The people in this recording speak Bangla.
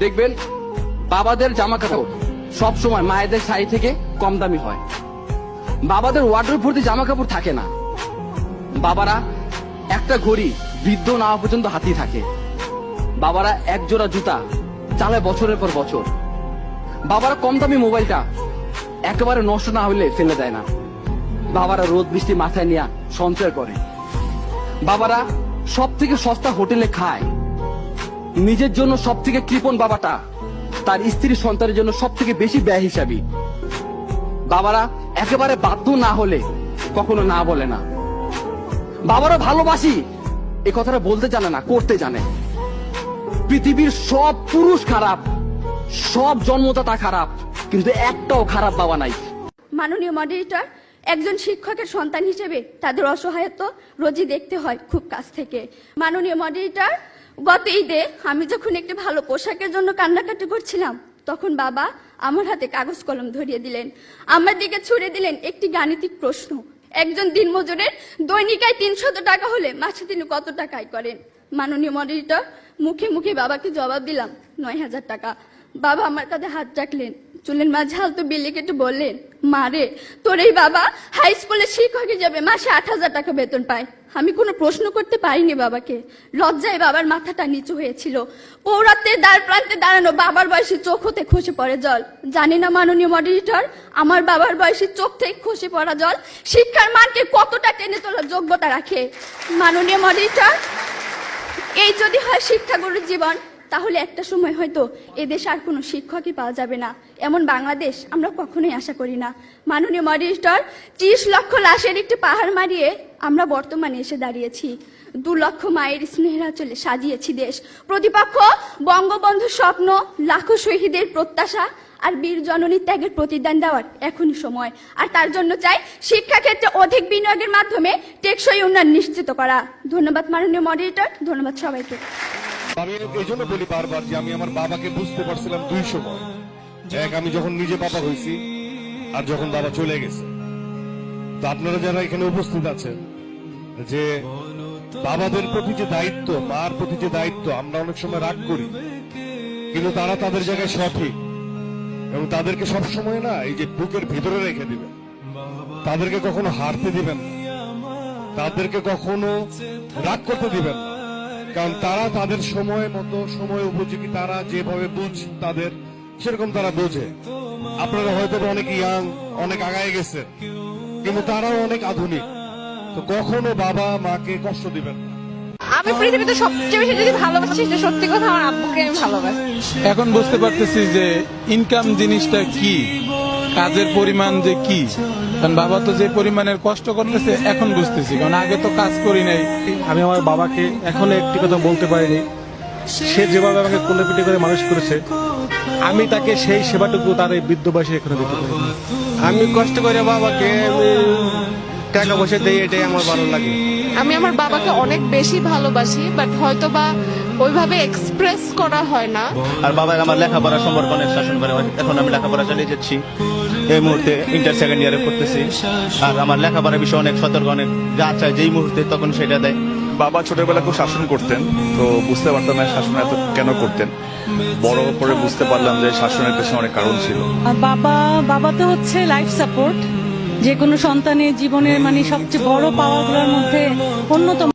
দেখবেন, বাবাদের জামা কাপড় সব সময় মায়েদের শাড়ি থেকে কম দামি হয়। বাবাদের ওয়ার্ড্রোব ভর্তি জামা কাপড় থাকে না। বাবারা একটা ঘড়ি বৃদ্ধ না পর্যন্ত হাতি থাকে। বাবারা এক জোড়া জুতা চালায় বছরের পর বছর। বাবারা কম দামি মোবাইলটা একেবারে নষ্ট না হলে ফেলে দেয় না। বাবারা রোদ বৃষ্টি মাথায় নিয়ে সঞ্চয় করে। বাবারা সব থেকে সস্তা হোটেলে খায়। নিজের জন্য সব থেকে কৃপণ বাবাটা, তার স্ত্রী সন্তানের জন্য সব থেকে বেশি ব্যয় হিসাবী। বাবারা, একেবারে বাধ্য না হলে কখনো না বলে না। বাবারা ভালোবাসি, এ কথাটা বলতে জানে না, করতে জানে। পৃথিবীর সব পুরুষ খারাপ, সব জন্মদাতা খারাপ, কিন্তু একটাও খারাপ বাবা নাই। মাননীয় মডারেটর একজন শিক্ষকের সন্তান হিসেবে তাদের অসহায়ত্ব রোজই দেখতে হয় খুব কাছ থেকে। মাননীয় মডারেটর গত ঈদে আমি যখন একটি ভালো পোশাকের জন্য কান্নাকাটি করছিলাম, তখন বাবা আমার হাতে কাগজ কলম ধরিয়ে দিলেন। আমার দিকে ছুড়ে দিলেন একটি গাণিতিক প্রশ্ন। একজন দিনমজুরের দৈনিকায় তিনশত টাকা হলে মাসে তিনি কত টাকায় করেন? মাননীয় মডারেটর, মুখে মুখে বাবাকে জবাব দিলাম, নয় হাজার টাকা। বাবা আমার কাঁধে হাত রাখলেন। চুলের মাঝে হালতো বিলি কেটে বললেন মারে তোর এই বাবা হাই স্কুলে শিক্ষক যাবে, মাসে আট হাজার টাকা বেতন পায়। আমি কোনো প্রশ্ন করতে পারিনি বাবাকে। লজ্জায় বাবার মাথাটা নিচু হয়েছিল। পৌরাত্বের দ্বার প্রান্তে দাঁড়ানো বাবার বয়সী চোখ হতে খসে পড়ে জল। জানি না মাননীয় মডারেটর আমার বাবার বয়সী চোখ থেকে খসে পড়া জল শিক্ষার মানকে কতটা টেনে তোলার যোগ্যতা রাখে। মাননীয় মডারেটর এই যদি হয় শিক্ষাগুরুর জীবন তাহলে একটা সময় হয়তো এদেশে আর কোনো শিক্ষকই পাওয়া যাবে না। এমন বাংলাদেশ আমরা কখনোই আশা করি না। মাননীয় মডারেটর ত্রিশ লক্ষ লাশের একটি পাহাড় মারিয়ে আমরা বর্তমানে এসে দাঁড়িয়েছি। দু লক্ষ মায়ের স্নেহরা চলে সাজিয়েছি দেশ। প্রতিপক্ষ বঙ্গবন্ধুর স্বপ্ন, লাখো শহীদের প্রত্যাশা আর বীর জননী ত্যাগের প্রতিদান দেওয়ার এখনই সময়। আর তার জন্য চাই শিক্ষাক্ষেত্রে অধিক বিনিয়োগের মাধ্যমে টেকসই উন্নয়ন নিশ্চিত করা। ধন্যবাদ মাননীয় মডারেটর ধন্যবাদ সবাইকে। আমি এই জন্য বলি বারবার যে আমি আমার বাবাকে বুঝতে পারছিলাম দুই সময়। এক, আমি যখন নিজে বাবা হয়েছি আর যখন বাবা চলে গেছে। তো আপনারা যারা এখানে উপস্থিত আছেন, যে বাবাদের প্রতি যে দায়িত্ব, মার প্রতি যে দায়িত্ব, আমরা অনেক সময় রাগ করি। কিন্তু তারা তাদের জায়গায় সঠিক। এবং তাদেরকে সব সময় না, এই যে বুকের ভিতরে রেখে দিবেন। তাদেরকে কখনো হারতে দিবেন তাদেরকে কখনো রাগ করতে দিবেন না। কারণ তারা তাদের সময় মতো সময় উপযোগী তারা যেভাবে বুঝ তাদের সেরকম তারা বোঝে। আপনারা হয়তো অনেক ইয়াং অনেক আগায় গেছে কিন্তু তারাও অনেক আধুনিক। তো কখনো বাবা মাকে কষ্ট দিবেন না। আমি পৃথিবীতে সবচেয়ে বেশি যদি ভালোবাসি সেটা সত্যি কথা আমার আব্বুকে আমি ভালোবাসি। এখন বুঝতে পারতেছি যে ইনকাম জিনিসটা কি। কাজের পরিমাণ যে কি? কারণ বাবা তো যে পরিমাণের কষ্ট করতেছে এখন বুঝতেছি। কারণ আগে তো কাজ করি নাই। আমি আমার বাবাকে এখনও একটি কথা বলতে পারিনি। সে যেভাবে আমাকে কোলে পিঠে করে মানুষ করেছে আমি তাকে সেই সেবাটুকু তার এই বৃদ্ধ বয়সে এখনও দিতে পারিনি। আমি কষ্ট করে বাবাকে টাকা পয়সা দিই এটাই আমার ভালো লাগে। আমি আমার বাবাকে অনেক বেশি ভালোবাসি বাট হয়তো বা ওইভাবে এক্সপ্রেস করা হয় না। আর বাবা আমার লেখাপড়া সম্পর্কে অনেক শাসন করে এখন আমি লেখাপড়া চালিয়ে যাচ্ছি। এই মুহূর্তে ইন্টার সেকেন্ড ইয়ারে পড়তেছি। আর আমার লেখাপড়ার বিষয়ে অনেক সতর্ক অনেক যা চায় যেই মুহূর্তে তখন সেটা দেয়। বাবা ছোটবেলা খুব শাসন করতেন তো বুঝতে পারতাম না শাসন এত কেন করতেন। বড় করে বুঝতে পারলাম যে শাসনের পেছনে অনেক কারণ ছিল। আর বাবা বাবা তো হচ্ছে লাইফ সাপোর্ট যে কোনো সন্তানের জীবনের মানে সবচেয়ে বড় পাওয়ার মধ্যে অন্যতম